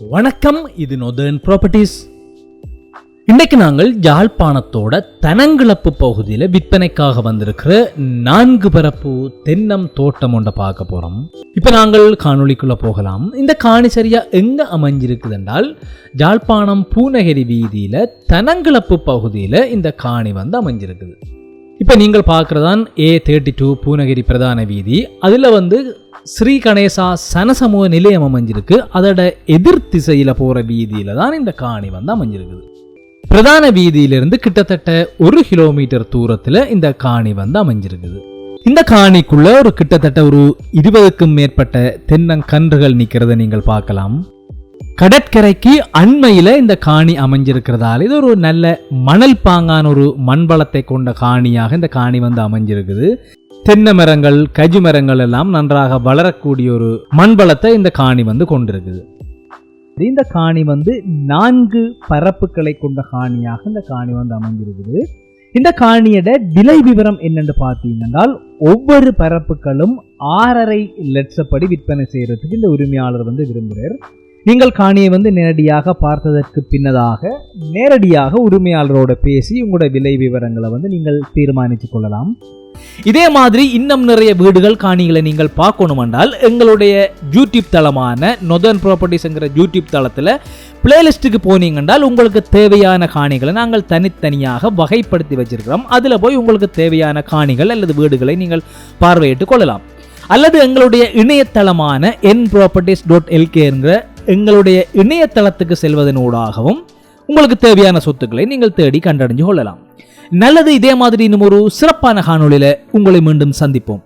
வணக்கம் இது northern properties இன்னைக்கு நாங்கள் யாழ்ப்பாணத்தோட தனங்கிழப்பு பகுதியில் விற்பனைக்காக வந்திருக்கிற நான்கு பரப்பு தென்னம் தோட்டம் ஒன்றை பார்க்க போகிறோம் இப்போ நாங்கள் காணொலிக்குள்ளே போகலாம். இந்த காணி சரியாக எங்கே அமைஞ்சிருக்குது என்றால் யாழ்ப்பாணம் பூநகரி வீதியில் தனங்கிழப்பு பகுதியில் இந்த காணி வந்து அமைஞ்சிருக்குது. இப்போ நீங்கள் பார்க்குறதான் ஏ தேர்ட்டி டூ பூநகரி பிரதான வீதி. அதில் வந்து ஸ்ரீ கணேசா சனசமூக நிலையம் அமைஞ்சிருக்கு. அதோட எதிர் திசையில் போகிற வீதியில் தான் இந்த காணி வந்து அமைஞ்சிருக்குது. பிரதான வீதியிலிருந்து கிட்டத்தட்ட ஒரு கிலோமீட்டர் தூரத்தில் இந்த காணி வந்து அமைஞ்சிருக்குது. இந்த காணிக்குள்ள ஒரு கிட்டத்தட்ட ஒரு இருபதுக்கும் மேற்பட்ட தென்னங்கன்றுகள் நிற்கிறத நீங்கள் பார்க்கலாம். கடற்கரைக்கு அண்மையில இந்த காணி அமைஞ்சிருக்கிறதால இது ஒரு நல்ல மணல் பாங்கான ஒரு மண்வளத்தை கொண்ட காணியாக இந்த காணி வந்து அமைஞ்சிருக்குது. தென்னை மரங்கள் கஜி மரங்கள் எல்லாம் நன்றாக வளரக்கூடிய ஒரு மண்பலத்தை இந்த காணி வந்து கொண்டிருக்குது. இந்த காணி வந்து நான்கு பரப்புகளை கொண்ட காணியாக இந்த காணி வந்து அமைஞ்சிருக்குது இந்த காணியோட விலை விவரம் என்னென்னு பார்த்தீங்கன்னா ஒவ்வொரு பரப்புகளும் ஆறரை லட்சப்படி விற்பனை செய்யறதுக்கு இந்த உரிமையாளர் வந்து விரும்புகிறார் நீங்கள் காணியை வந்து நேரடியாக பார்த்ததற்கு பின்னதாக நேரடியாக உரிமையாளரோட பேசி உங்களோட விலை விவரங்களை வந்து நீங்கள் தீர்மானித்துக் கொள்ளலாம். இதே மாதிரி இன்னும் நிறைய வீடுகள் காணிகளை நீங்கள் பார்க்கணும் என்றால் எங்களுடைய யூடியூப் தளமான நொதன் ப்ராப்பர்ட்டிஸ்ங்கிற யூடியூப் தளத்தில் பிளேலிஸ்ட்டுக்கு போனீங்கன்றால் உங்களுக்கு தேவையான காணிகளை நாங்கள் தனித்தனியாக வகைப்படுத்தி வச்சிருக்கிறோம். அதில் போய் உங்களுக்கு தேவையான காணிகள் அல்லது வீடுகளை நீங்கள் பார்வையிட்டு கொள்ளலாம். அல்லது எங்களுடைய இணையதளமான என் ப்ராப்பர்ட்டிஸ் டாட் எல்கேங்கிற எங்களுடைய இணையதளத்துக்கு செல்வதனூடாகவும் உங்களுக்கு தேவையான சொத்துக்களை நீங்கள் தேடி கண்டறிஞ்சு கொள்ளலாம். நல்லது இதே மாதிரி இன்னும் ஒரு சிறப்பான காணொளியில உங்களை மீண்டும் சந்திப்போம்.